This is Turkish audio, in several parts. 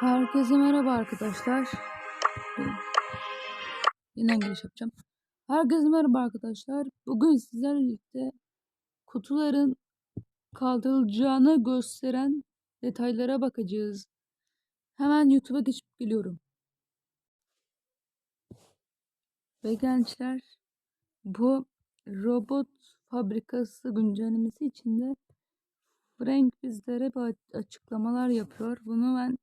Herkese merhaba arkadaşlar. Yine giriş yapacağım. Herkese merhaba arkadaşlar. Bugün sizlerle birlikte kutuların kaldırılacağını gösteren detaylara bakacağız. Hemen YouTube'a geçip geliyorum. Ve gençler bu robot fabrikası güncellemesi içinde Frank bizlere açıklamalar yapıyor. Bunu ben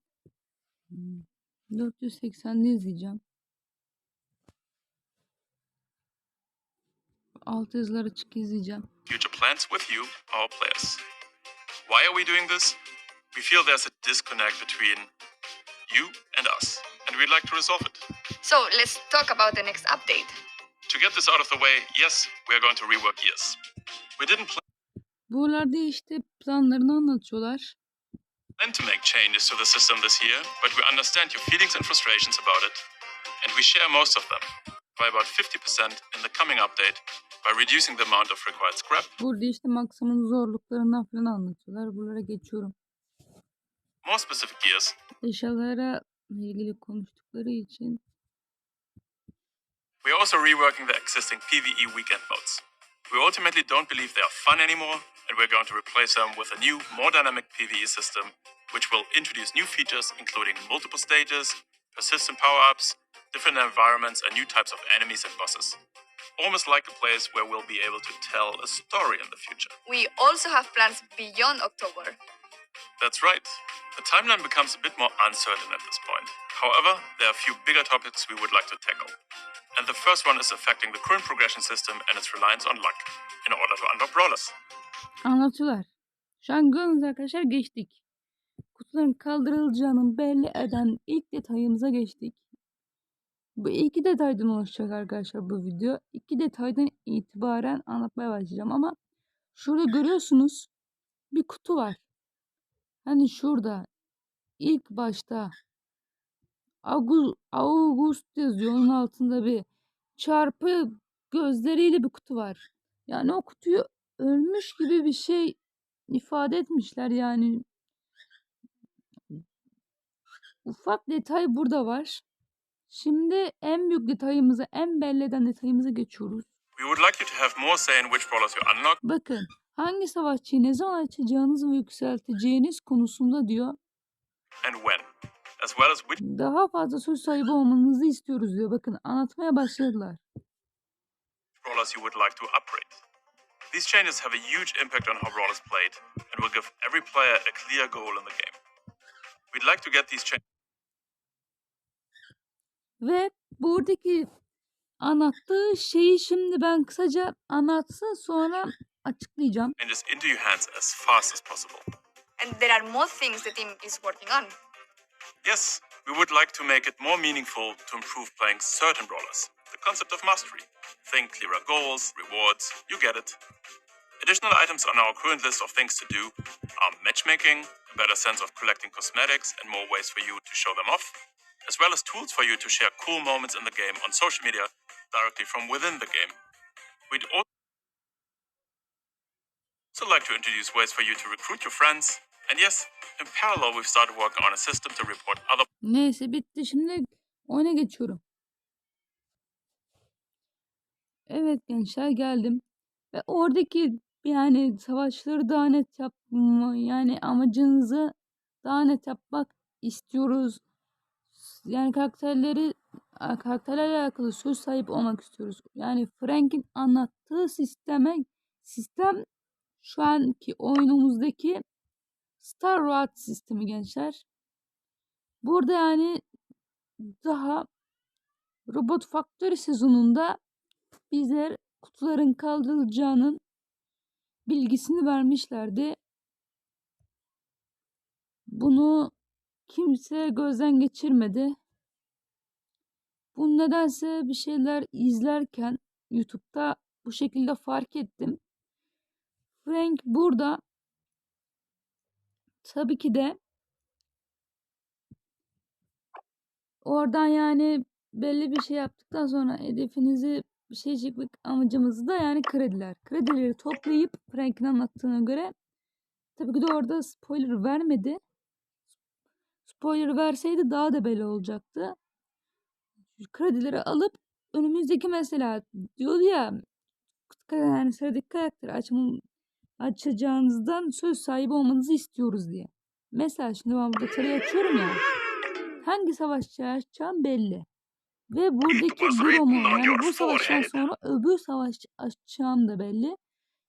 480'de izleyeceğim. Alt yazılar açık izleyeceğim. future plans with you, our players. Why are we doing this? We feel there's a disconnect between you and us, and we'd like to resolve it. So let's talk about the next update. To get this out of the way, yes, we are going to rework gears. We didn't Buralarda işte planlarını anlatıyorlar. Plan to make changes to the system this year, but we understand your feelings and frustrations about it, and we share most of them by about 50% in the coming update by reducing the amount of required scrap, Burada işte maksimum zorluklarından falan anlatıyorlar. Buralara geçiyorum. more specific gears, Eşyalara ilgili konuştukları için We are also reworking the existing PvE weekend modes. We ultimately don't believe they are fun anymore, and we're going to replace them with a new, more dynamic PvE system, which will introduce new features including multiple stages, persistent power ups, different environments, and new types of enemies and bosses. Almost like a place where we'll be able to tell a story in the future. We also have plans beyond October. That's right. The timeline becomes a bit more uncertain at this point. However, there are a few bigger topics we would like to tackle. And the first one is affecting the current progression system and its reliance on luck in order to unlock brawlers. anlatıyorlar. Şu an gördüğünüz arkadaşlar geçtik. Kutuların kaldırılacağını belli eden ilk detayımıza geçtik. Bu iki detaydan oluşacak arkadaşlar bu video. İki detaydan itibaren anlatmaya başlayacağım ama şurada görüyorsunuz bir kutu var. Hani şurada ilk başta August, August yazıyor. Onun altında bir çarpı gözleriyle bir kutu var. Yani o kutuyu ölmüş gibi bir şey ifade etmişler yani. Ufak detay burada var. Şimdi en büyük detayımıza, en belli eden detayımıza geçiyoruz. We would like you to have more say in which you unlock Bakın hangi savaşçıyı ne zaman açacağınız ve yükselteceğiniz konusunda diyor. and when, as well as which Daha fazla söz sahibi olmanızı istiyoruz diyor. Bakın anlatmaya başladılar. brawlers you would like to upgrade. These changes have a huge impact on how brawlers played and will give every player a clear goal in the game. We'd like to get these changes Ve buradaki anlattığı şeyi şimdi ben kısaca anlatsın sonra açıklayacağım. into your hands as fast as possible. And there are more things the team is working on. Yes, we would like to make it more meaningful to improve playing certain brawlers. The concept of mastery. Think clearer goals, rewards, you get it. Additional items on our current list of things to do are matchmaking, a better sense of collecting cosmetics, and more ways for you to show them off, as well as tools for you to share cool moments in the game on social media directly from within the game. We'd also like to introduce ways for you to recruit your friends, and yes, in parallel, we've started working on a system to report other Neyse bitti şimdi oyuna geçiyorum. Evet gençler geldim. Ve oradaki yani savaşları daha net yapma yani amacınızı daha net yapmak istiyoruz. Yani karakterleri karakterlerle alakalı söz sahibi olmak istiyoruz. Yani Frank'in anlattığı sisteme sistem şu anki oyunumuzdaki Star Road sistemi gençler. Burada yani daha Robot Factory sezonunda bize kutuların kaldırılacağının bilgisini vermişlerdi. Bunu kimse gözden geçirmedi. Bu nedense bir şeyler izlerken YouTube'da bu şekilde fark ettim. Frank burada tabii ki de oradan yani belli bir şey yaptıktan sonra hedefinizi bir şey çekmek amacımız da yani krediler. Kredileri toplayıp Frank'in anlattığına göre tabii ki de orada spoiler vermedi. spoiler verseydi daha da belli olacaktı. Kredileri alıp önümüzdeki mesela diyordu ya yani sıradaki karakter açmam, açacağınızdan söz sahibi olmanızı istiyoruz diye. Mesela şimdi ben burada tarayı açıyorum ya. Hangi savaşçı açacağım belli. Ve buradaki durumu yani bu savaştan sonra öbür savaşçı açacağım da belli.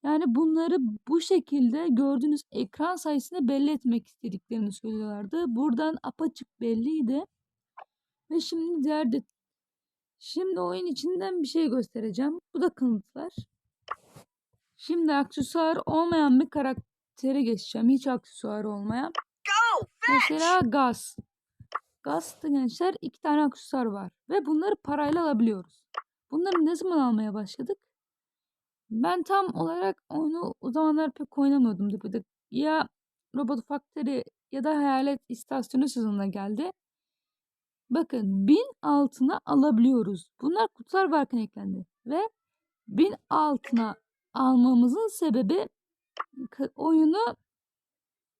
Yani bunları bu şekilde gördüğünüz ekran sayesinde belli etmek istediklerini söylüyorlardı. Buradan apaçık belliydi. Ve şimdi diğer de Şimdi oyun içinden bir şey göstereceğim. Bu da kanıtlar. Şimdi aksesuar olmayan bir karaktere geçeceğim. Hiç aksesuar olmayan. Go! Mesela gaz. Gaz'ta gençler iki tane aksesuar var. Ve bunları parayla alabiliyoruz. Bunları ne zaman almaya başladık? Ben tam olarak oyunu o zamanlar pek oynamıyordum. Tabii Ya Robot Factory ya da Hayalet İstasyonu sezonuna geldi. Bakın 1000 altına alabiliyoruz. Bunlar kutular varken eklendi. Ve 1000 altına almamızın sebebi oyunu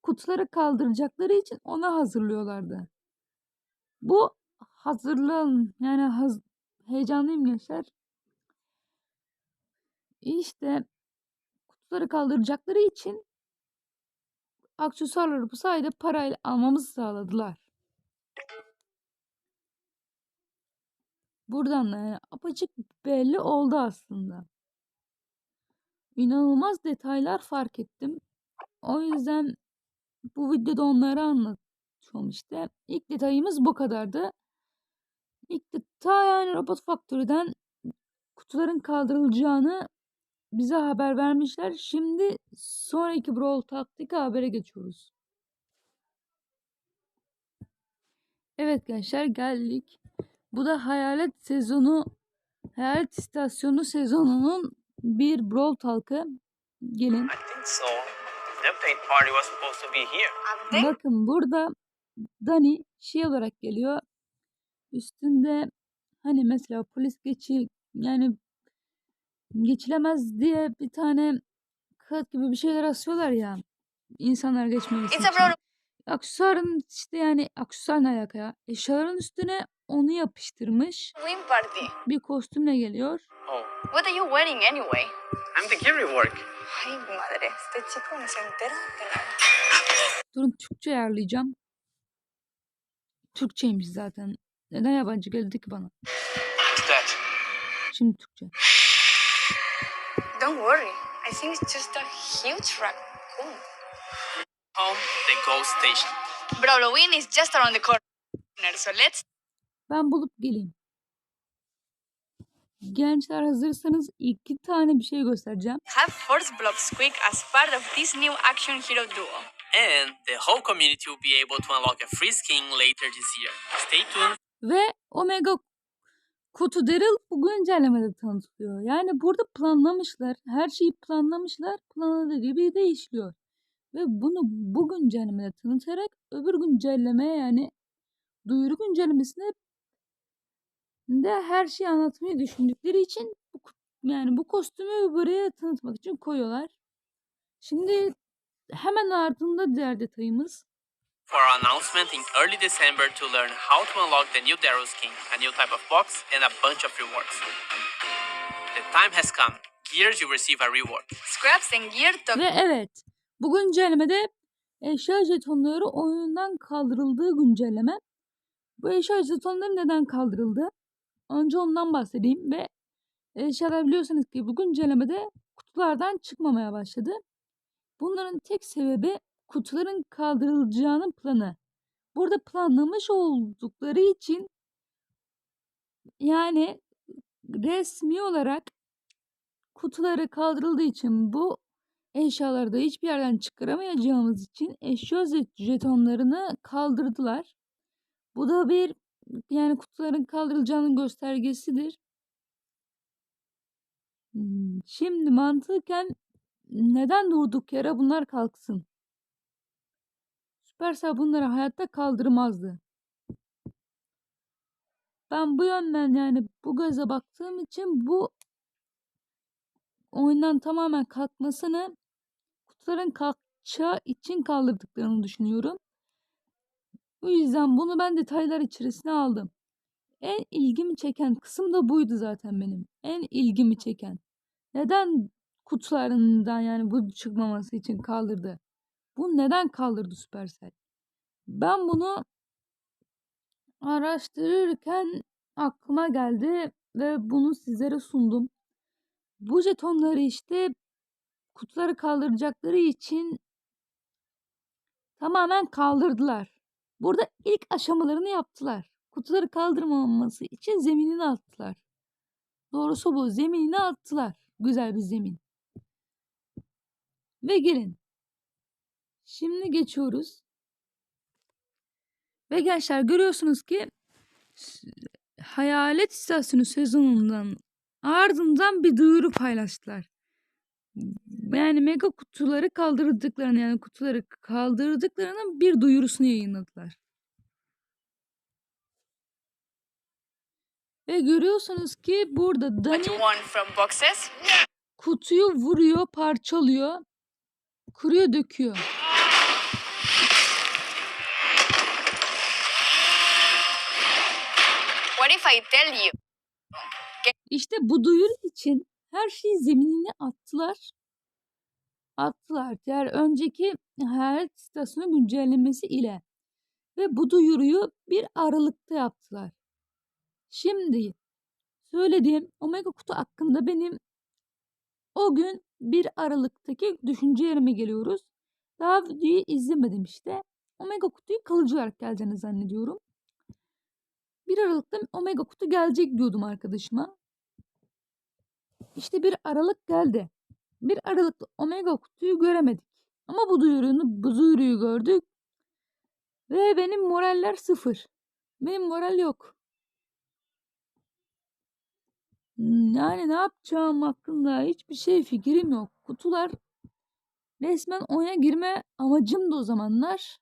kutuları kaldıracakları için ona hazırlıyorlardı. Bu hazırlan yani haz, heyecanlıyım gençler. İşte kutuları kaldıracakları için aksesuarları bu sayede parayla almamızı sağladılar. Buradan da yani apaçık belli oldu aslında. İnanılmaz detaylar fark ettim. O yüzden bu videoda onları anlatıyorum işte. İlk detayımız bu kadardı. İlk detay yani Robot Factory'den kutuların kaldırılacağını bize haber vermişler. Şimdi sonraki Brawl taktik habere geçiyoruz. Evet gençler geldik. Bu da Hayalet sezonu Hayalet istasyonu sezonunun bir Brawl Talk'ı. Gelin. So. Bakın burada Dani şey olarak geliyor. Üstünde hani mesela polis geçi yani geçilemez diye bir tane kağıt gibi bir şeyler asıyorlar ya. insanlar geçmemesi için. Aksesuarın işte yani aksesuar ne alaka ya? Eşyaların üstüne onu yapıştırmış. win party. Bir kostümle geliyor. Oh, What are you wearing anyway? I'm the carry work. Ay, madre, este chico no se entera de nada. Durun Türkçe ayarlayacağım. Türkçeymiş zaten. Neden yabancı geldi ki bana? What's that? Şimdi Türkçe. Don't worry. I think it's just a huge raccoon. Home, the ghost station. Halloween is just around the corner, so let's Ben bulup geleyim. Gençler hazırsanız iki tane bir şey göstereceğim. have Force Blob Squeak as part of this new action hero duo. And the whole community will be able to unlock a free skin later this year. Stay tuned. Ve Omega Kutu Daryl bu güncellemede tanıtılıyor. Yani burada planlamışlar. Her şeyi planlamışlar. Planladığı gibi de işliyor. Ve bunu bu güncellemede tanıtarak öbür güncellemeye yani duyuru güncellemesine de her şeyi anlatmayı düşündükleri için bu, yani bu kostümü buraya tanıtmak için koyuyorlar. Şimdi hemen ardında diğer detayımız. For our announcement in early December to learn how to unlock the new Daryl skin, a new type of box, and a bunch of rewards. The time has come. Gears, you receive a reward. Scraps and Gear Talk. Ve evet bu güncellemede eşya jetonları oyundan kaldırıldığı güncelleme. Bu eşya jetonları neden kaldırıldı? Önce ondan bahsedeyim ve eşyalar biliyorsunuz ki bu güncellemede kutulardan çıkmamaya başladı. Bunların tek sebebi kutuların kaldırılacağının planı. Burada planlamış oldukları için yani resmi olarak kutuları kaldırıldığı için bu eşyaları da hiçbir yerden çıkaramayacağımız için eşya jet- jetonlarını kaldırdılar. Bu da bir yani kutuların kaldırılacağının göstergesidir. Şimdi mantıken neden durduk yere bunlar kalksın? Supercell bunları hayatta kaldırmazdı. Ben bu yönden yani bu göze baktığım için bu oyundan tamamen kalkmasını kutuların kalkacağı için kaldırdıklarını düşünüyorum. Bu yüzden bunu ben detaylar içerisine aldım. En ilgimi çeken kısım da buydu zaten benim. En ilgimi çeken. Neden kutularından yani bu çıkmaması için kaldırdı? Bu neden kaldırdı Supercell? Ben bunu araştırırken aklıma geldi ve bunu sizlere sundum. Bu jetonları işte kutuları kaldıracakları için tamamen kaldırdılar. Burada ilk aşamalarını yaptılar. Kutuları kaldırmaması için zeminini attılar. Doğrusu bu. Zeminini attılar. Güzel bir zemin. Ve gelin. Şimdi geçiyoruz. Ve gençler görüyorsunuz ki Hayalet İstasyonu sezonundan ardından bir duyuru paylaştılar. Yani mega kutuları kaldırdıklarını yani kutuları kaldırdıklarının bir duyurusunu yayınladılar. Ve görüyorsunuz ki burada Dani kutuyu vuruyor, parçalıyor, kırıyor, döküyor. What if I tell you? İşte bu duyuru için her şeyi zeminine attılar. Attılar. Diğer önceki hayalet istasyonu güncellemesi ile. Ve bu duyuruyu bir Aralık'ta yaptılar. Şimdi söylediğim Omega kutu hakkında benim o gün 1 Aralık'taki düşüncelerime geliyoruz. Daha videoyu izlemedim işte. Omega kutuyu kalıcı olarak geleceğini zannediyorum. 1 Aralık'ta Omega kutu gelecek diyordum arkadaşıma. İşte 1 Aralık geldi. 1 Aralık'ta Omega kutuyu göremedik. Ama bu duyurunu, bu duyuruyu gördük. Ve benim moraller sıfır. Benim moral yok. Yani ne yapacağım hakkında hiçbir şey fikrim yok. Kutular resmen oyuna girme amacım da o zamanlar.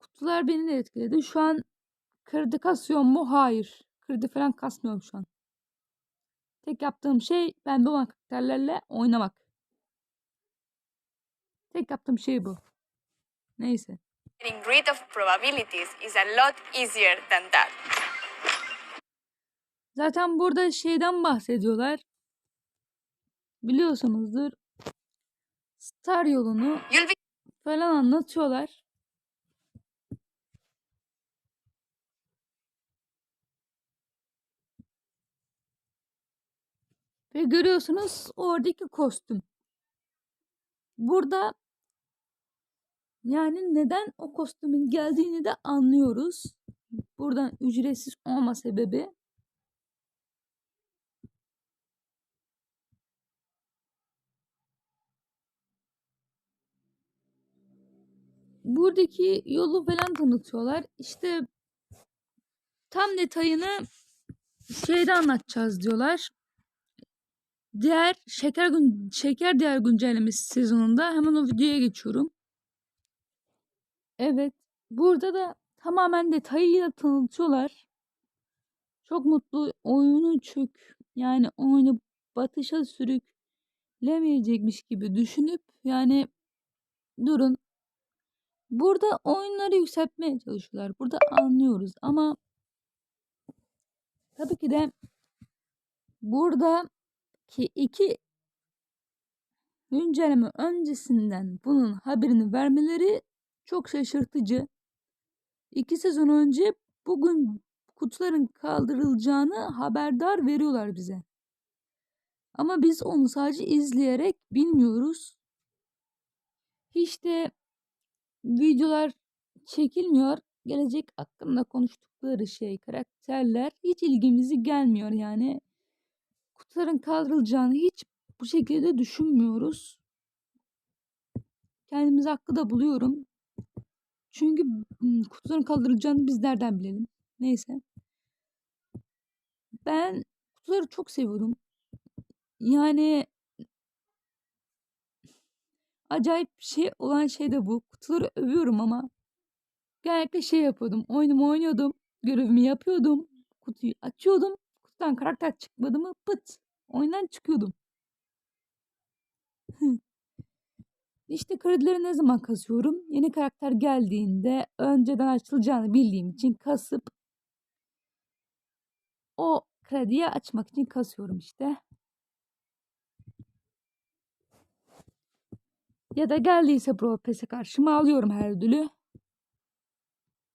Kutular beni de etkiledi. Şu an kredi kasıyor mu? Hayır. Kredi falan kasmıyorum şu an. Tek yaptığım şey ben bu karakterlerle oynamak. Tek yaptığım şey bu. Neyse. Getting rid of probabilities is a lot easier than that. Zaten burada şeyden bahsediyorlar. Biliyorsunuzdur. Star yolunu falan anlatıyorlar. Ve görüyorsunuz oradaki kostüm. Burada yani neden o kostümün geldiğini de anlıyoruz. Buradan ücretsiz olma sebebi buradaki yolu falan tanıtıyorlar. İşte tam detayını şeyde anlatacağız diyorlar. Diğer şeker gün şeker diğer güncellemesi sezonunda hemen o videoya geçiyorum. Evet, burada da tamamen detayıyla tanıtıyorlar. Çok mutlu oyunu çök yani oyunu batışa sürüklemeyecekmiş gibi düşünüp yani durun Burada oyunları yükseltmeye çalışıyorlar. Burada anlıyoruz ama tabii ki de buradaki iki güncelleme öncesinden bunun haberini vermeleri çok şaşırtıcı. İki sezon önce bugün kutuların kaldırılacağını haberdar veriyorlar bize. Ama biz onu sadece izleyerek bilmiyoruz. Hiç de videolar çekilmiyor. Gelecek hakkında konuştukları şey, karakterler hiç ilgimizi gelmiyor yani. Kutuların kaldırılacağını hiç bu şekilde düşünmüyoruz. Kendimiz hakkı da buluyorum. Çünkü kutuların kaldırılacağını biz nereden bilelim? Neyse. Ben kutuları çok seviyorum. Yani acayip şey olan şey de bu. Kutuları övüyorum ama genellikle şey yapıyordum. Oyunumu oynuyordum. Görevimi yapıyordum. Kutuyu açıyordum. Kutudan karakter çıkmadı mı pıt. Oyundan çıkıyordum. İşte kredileri ne zaman kasıyorum? Yeni karakter geldiğinde önceden açılacağını bildiğim için kasıp o krediyi açmak için kasıyorum işte. Ya da geldiyse Pro Pass'e karşıma alıyorum her ödülü.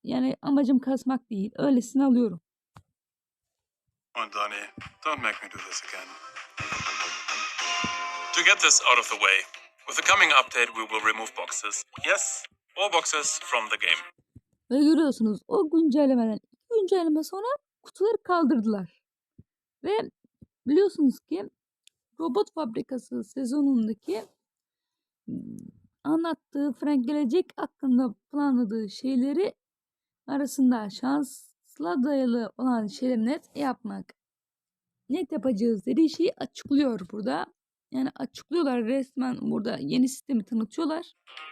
Yani amacım kasmak değil. Öylesine alıyorum. And Danny, don't make me do this again. To get this out of the way, with the coming update we will remove boxes. Yes, all boxes from the game. Ve görüyorsunuz o güncellemeden iki güncelleme sonra kutuları kaldırdılar. Ve biliyorsunuz ki Robot Fabrikası sezonundaki hmm, anlattığı Frank gelecek hakkında planladığı şeyleri arasında şansla dayalı olan şeyleri net yapmak. Net yapacağız dediği şeyi açıklıyor burada. Yani açıklıyorlar resmen burada yeni sistemi tanıtıyorlar.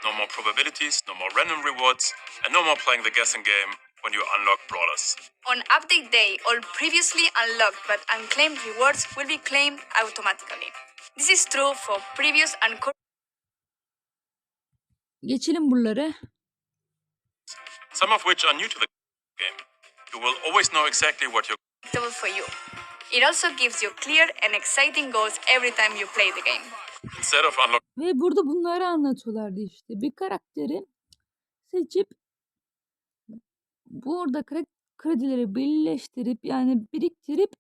No more probabilities, no more random rewards, and no more playing the guessing game when you unlock brawlers. On update day, all previously unlocked but unclaimed rewards will be claimed automatically. This is true for previous and current Geçelim buraları. Some of which are new to the game. You will always know exactly what you're for you. It also gives you clear and exciting goals every time you play the game. instead of unlocking Ve burada bunları anlatıyorlardı işte. Bir karakteri seçip burada kre- kredileri birleştirip yani biriktirip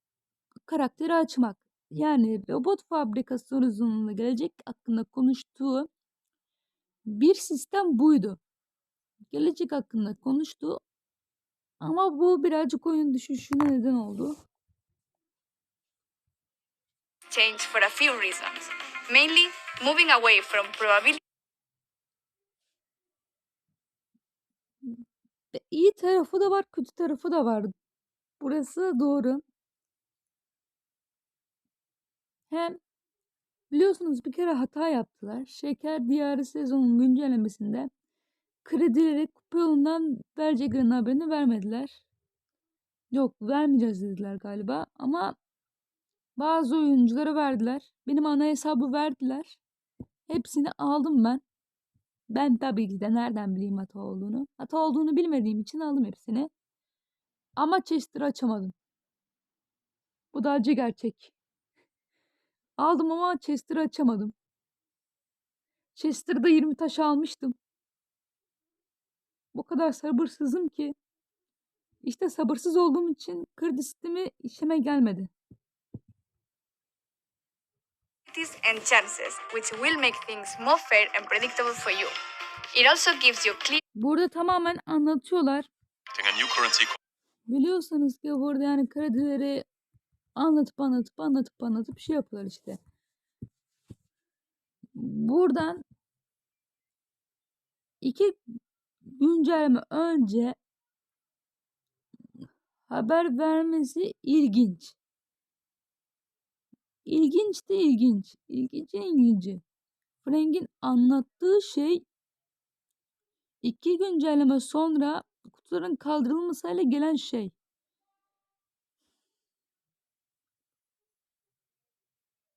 karakteri açmak. Yani robot fabrikası uzunluğunda gelecek hakkında konuştuğu bir sistem buydu. Gelecek hakkında konuştu. Ama bu birazcık oyun düşüşüne neden oldu. Change for a few reasons. Mainly, moving away from probability iyi tarafı da var, kötü tarafı da var. Burası doğru. Hem biliyorsunuz bir kere hata yaptılar. Şeker Diyarı sezonun güncellemesinde kredileri kupa yolundan vereceklerinin haberini vermediler. Yok vermeyeceğiz dediler galiba ama bazı oyunculara verdiler. Benim ana hesabı verdiler. Hepsini aldım ben. Ben tabii ki de nereden bileyim hata olduğunu. Hata olduğunu bilmediğim için aldım hepsini. Ama Chester'ı açamadım. Bu da acı gerçek. Aldım ama Chester'ı açamadım. Chester'da 20 taş almıştım. Bu kadar sabırsızım ki. İşte sabırsız olduğum için kredi sistemi işime gelmedi. and chances, which will make things more fair and predictable for you. It also gives you clear Burada tamamen anlatıyorlar. Biliyorsanız ki burada yani kredileri anlatıp anlatıp anlatıp anlatıp şey yapıyorlar işte. Buradan iki güncelleme önce haber vermesi ilginç. İlginç de ilginç. İlgincin ilginci. Frank'in anlattığı şey iki güncelleme sonra kutuların kaldırılmasıyla gelen şey.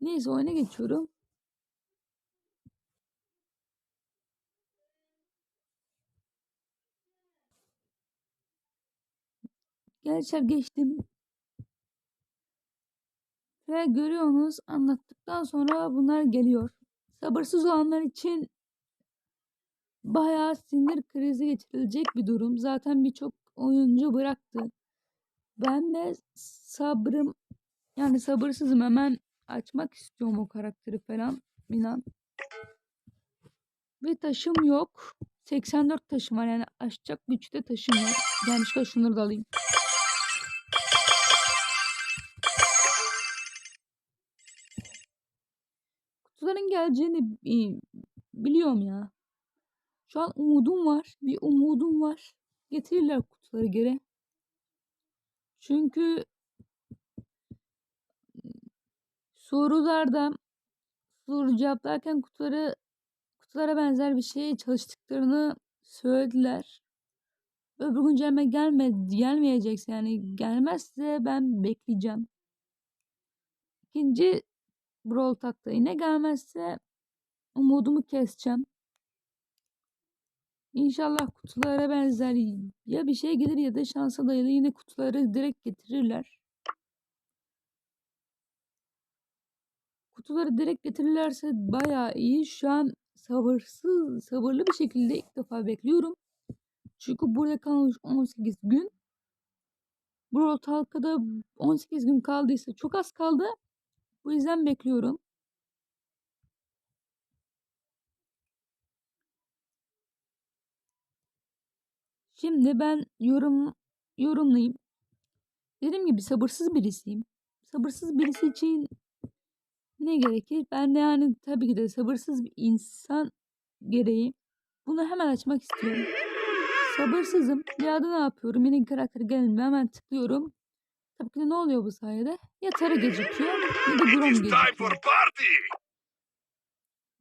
Neyse oyuna geçiyorum. Gençler geçtim. Ve görüyorsunuz anlattıktan sonra bunlar geliyor. Sabırsız olanlar için bayağı sinir krizi geçirilecek bir durum. Zaten birçok oyuncu bıraktı. Ben de sabrım yani sabırsızım hemen açmak istiyorum o karakteri falan inan. Ve taşım yok. 84 taşım var yani açacak güçte taşım var. Gelmişken şunları da alayım. Kutuların geleceğini bi- biliyorum ya. Şu an umudum var. Bir umudum var. Getirirler kutuları geri. Çünkü sorularda soru cevaplarken kutuları kutulara benzer bir şeye çalıştıklarını söylediler. Öbür güncelleme gelme, gelmeyecekse yani gelmezse ben bekleyeceğim. İkinci Brawl Talk'ta yine gelmezse umudumu keseceğim. İnşallah kutulara benzer ya bir şey gelir ya da şansa dayalı yine kutuları direkt getirirler. Kutuları direkt getirirlerse bayağı iyi. Şu an sabırsız, sabırlı bir şekilde ilk defa bekliyorum. Çünkü burada kalmış 18 gün. Brawl Talk'ta 18 gün kaldıysa çok az kaldı. Bu yüzden bekliyorum. Şimdi ben yorum yorumlayayım. Dediğim gibi sabırsız birisiyim. Sabırsız birisi için ne gerekir? Ben de yani tabii ki de sabırsız bir insan gereği bunu hemen açmak istiyorum. Sabırsızım. Ya da ne yapıyorum? Yeni karakter gelmiyor. Hemen tıklıyorum. Tabii ki ne oluyor bu sayede? Ya Tara gecikiyor ya da Grom gecikiyor.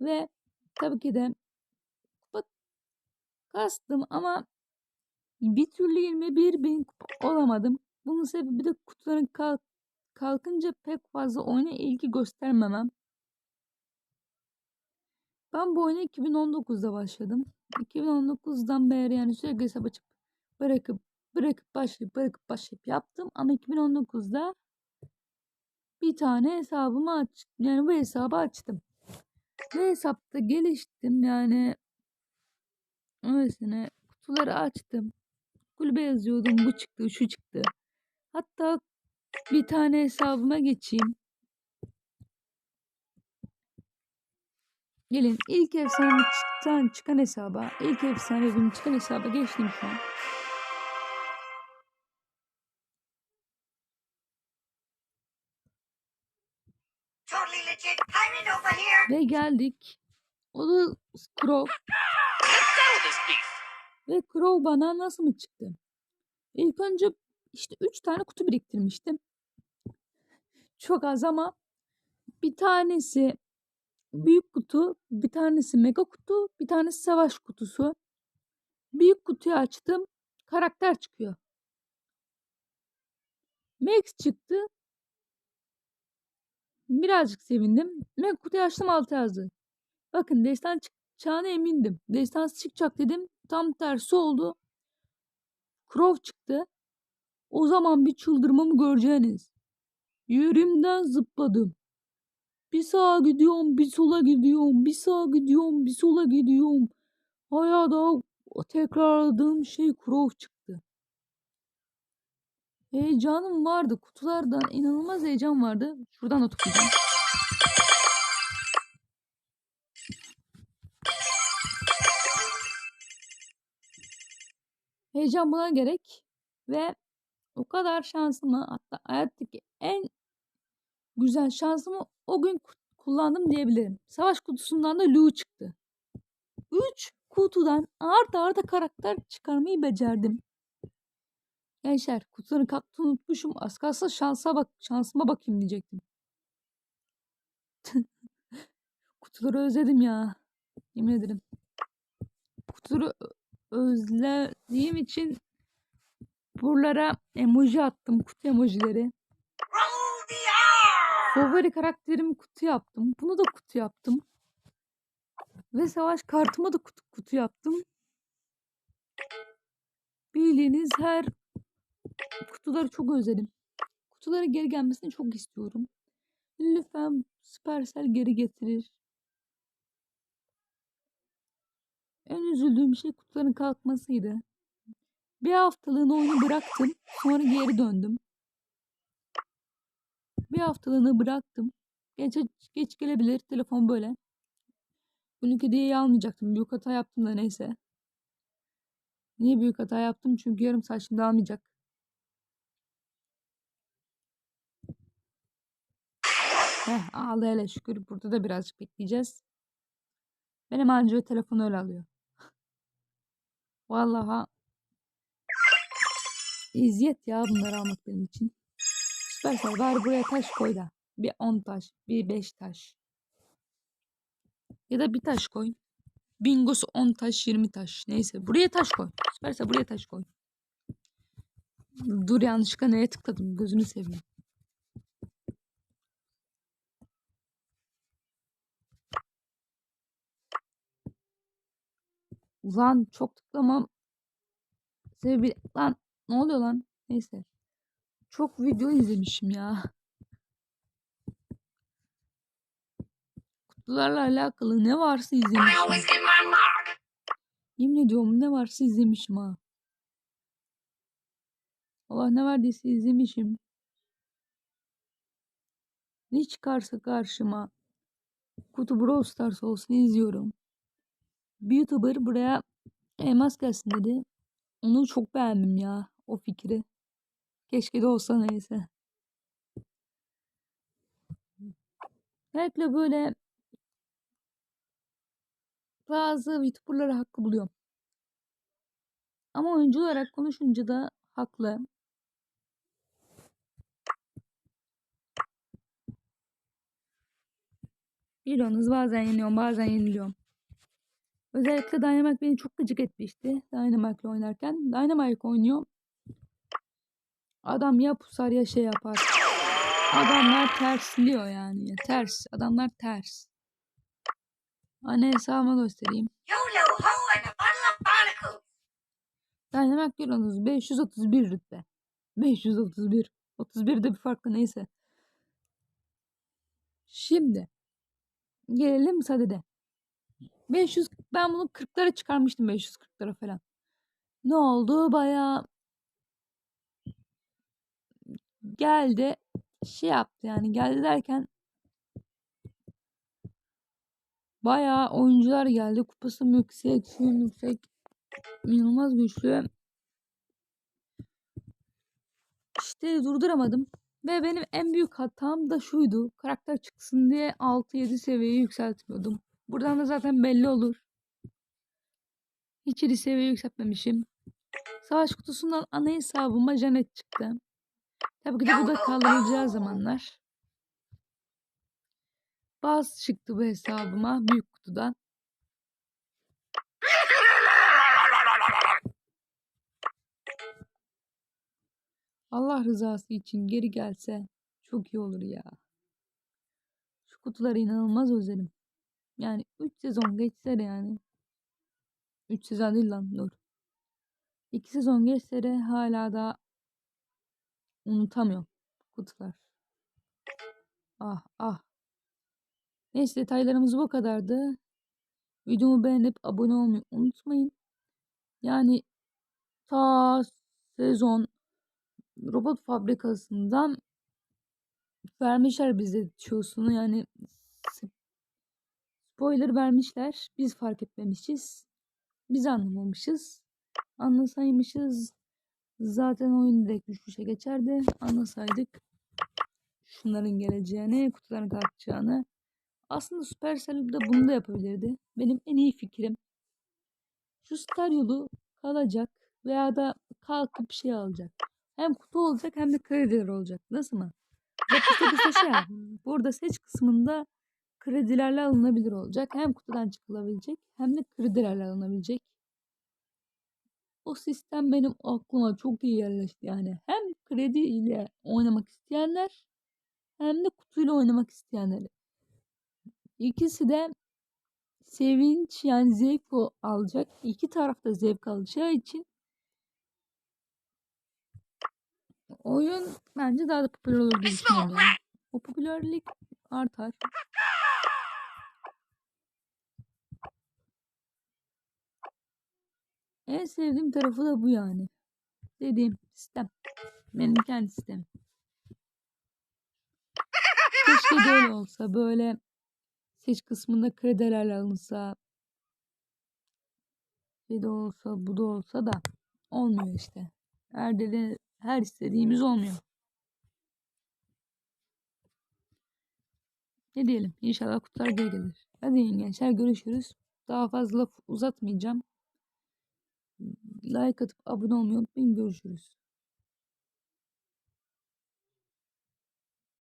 Ve tabii ki de kupa kastım ama bir türlü 21 bin kupa olamadım. Bunun sebebi de kutuların kalk kalkınca pek fazla oyuna ilgi göstermemem. Ben bu oyuna 2019'da başladım. 2019'dan beri yani sürekli hesap açıp bırakıp bırakıp başlayıp bırakıp başlayıp yaptım. Ama 2019'da bir tane hesabımı aç yani bu hesabı açtım. Bu hesapta geliştim yani öylesine kutuları açtım. Kulübe yazıyordum bu çıktı şu çıktı. Hatta bir tane hesabıma geçeyim. Gelin ilk efsane çıkan, hesaba, ilk efsane gün çıkan hesaba geçtim şu an. Ve geldik. O da Crow. Ve Crow bana nasıl mı çıktı? İlk önce işte 3 tane kutu biriktirmiştim. Çok az ama bir tanesi büyük kutu, bir tanesi mega kutu, bir tanesi savaş kutusu. Büyük kutuyu açtım. Karakter çıkıyor. Max çıktı. Birazcık sevindim. Mega kutuyu açtım altı yazdı. Bakın destan çıkacağına emindim. Destansı çıkacak dedim. Tam tersi oldu. Crow çıktı. O zaman bir çıldırmamı göreceğiniz. Yerimden zıpladım. Bir sağa gidiyorum, bir sola gidiyorum, bir sağa gidiyorum, bir sola gidiyorum. Hayata tekrarladığım şey Crow çıktı. Heyecanım vardı. Kutulardan inanılmaz heyecan vardı. Şuradan da toplayacağım. Heyecan buna gerek ve o kadar şansımı hatta hayattaki en güzel şansımı o gün ku- kullandım diyebilirim. Savaş kutusundan da Lu çıktı. 3 kutudan arda arda karakter çıkarmayı becerdim. Gençler kutuların kalktığını unutmuşum. Az kalsın şansa bak, şansıma bakayım diyecektim. Kutuları özledim ya. Yemin ederim. Kutuları özlediğim için buralara emoji attım. Kutu emojileri. Favori karakterimi kutu yaptım. Bunu da kutu yaptım. Ve savaş kartıma da kutu, kutu yaptım. Bildiğiniz her kutuları çok özledim. Kutuların geri gelmesini çok istiyorum. Lütfen Supercell geri getirir. En üzüldüğüm şey kutuların kalkmasıydı. Bir haftalığına oyunu bıraktım. Sonra geri döndüm. Bir haftalığını bıraktım. Geç, geç gelebilir. Telefon böyle. Günlük hediyeyi almayacaktım. Büyük hata yaptım da neyse. Niye büyük hata yaptım? Çünkü yarım saat şimdi almayacak. Heh, aldı hele şükür. Burada da birazcık bekleyeceğiz. Benim anca telefon öyle alıyor. Vallahi eziyet ya bunları almak benim için. Süpersel bari buraya taş koy da. Bir 10 taş, bir 5 taş. Ya da bir taş koy. Bingosu 10 taş, 20 taş. Neyse buraya taş koy. Süpersel buraya taş koy. Dur yanlışlıkla neye tıkladım gözünü seveyim. Lan çok tıklamam. Sebebi lan ne oluyor lan? Neyse. Çok video izlemişim ya. Kutularla alakalı ne varsa izlemişim. Yemin ediyorum ne varsa izlemişim ha. Allah ne verdiyse izlemişim. Ne çıkarsa karşıma. Kutu Brawl Stars olsun izliyorum. Bir YouTuber buraya elmas gelsin dedi. Onu çok beğendim ya. O fikri. Keşke de olsa neyse. Özellikle böyle bazı YouTuber'ları haklı buluyorum. Ama oyuncu olarak konuşunca da haklı. Biliyorsunuz bazen yeniyorum bazen yeniliyorum. Özellikle Dynamite beni çok gıcık etmişti. Dynamite'le oynarken. Dynamite oynuyor. Adam ya pusar ya şey yapar. Adamlar tersliyor yani. Ters. Adamlar ters. Anne hesabıma göstereyim. Dynamite görüyorsunuz 531 rütbe. 531. 31 de bir farklı neyse. Şimdi gelelim sadede. 500 ben bunu 40'lara çıkarmıştım 540'lara falan. Ne oldu? Bayağı geldi şey yaptı yani geldi derken bayağı oyuncular geldi. Kupası yüksek, suyum yüksek. İnanılmaz güçlü. İşte durduramadım. Ve benim en büyük hatam da şuydu. Karakter çıksın diye 6-7 seviyeyi yükseltmiyordum. Buradan da zaten belli olur. Hiç iyi seviye yükseltmemişim. Savaş kutusundan ana hesabıma Janet çıktı. Tabii ki de bu da kaldırılacağı zamanlar. Baz çıktı bu hesabıma büyük kutudan. Allah rızası için geri gelse çok iyi olur ya. Şu kutuları inanılmaz özledim. Yani 3 sezon geçse de yani. 3 sezon değil lan dur. 2 sezon geçse de hala da unutamıyorum kutular. Ah ah. Neyse detaylarımız bu kadardı. Videomu beğenip abone olmayı unutmayın. Yani ta sezon robot fabrikasından vermişler bize tüyosunu yani spoiler vermişler. Biz fark etmemişiz. Biz anlamamışız. Anlasaymışız zaten oyun direkt düşüşe geçerdi. Anlasaydık şunların geleceğini, kutuların kalkacağını. Aslında Supercell de bunu da yapabilirdi. Benim en iyi fikrim şu star yolu kalacak veya da kalkıp şey alacak. Hem kutu olacak hem de krediler olacak. Nasıl mı? Zaten işte şey yap. Burada seç kısmında kredilerle alınabilir olacak. Hem kutudan çıkılabilecek hem de kredilerle alınabilecek. O sistem benim aklıma çok iyi yerleşti yani. Hem kredi ile oynamak isteyenler hem de kutuyla oynamak isteyenler. İkisi de sevinç yani zevk alacak. İki taraf da zevk alacağı için oyun bence daha da popüler olur diye düşünüyorum. Yani. O popülerlik artar. En sevdiğim tarafı da bu yani. Dediğim sistem. Benim kendi sistemim. Keşke de öyle olsa. Böyle seç kısmında kredilerle alınsa. Şey de olsa bu da olsa da olmuyor işte. Her dedi, her istediğimiz olmuyor. Ne diyelim? İnşallah kutular geri gelir. Hadi gençler görüşürüz. Daha fazla uzatmayacağım. Like atıp abone olmayı unutmayın. Görüşürüz.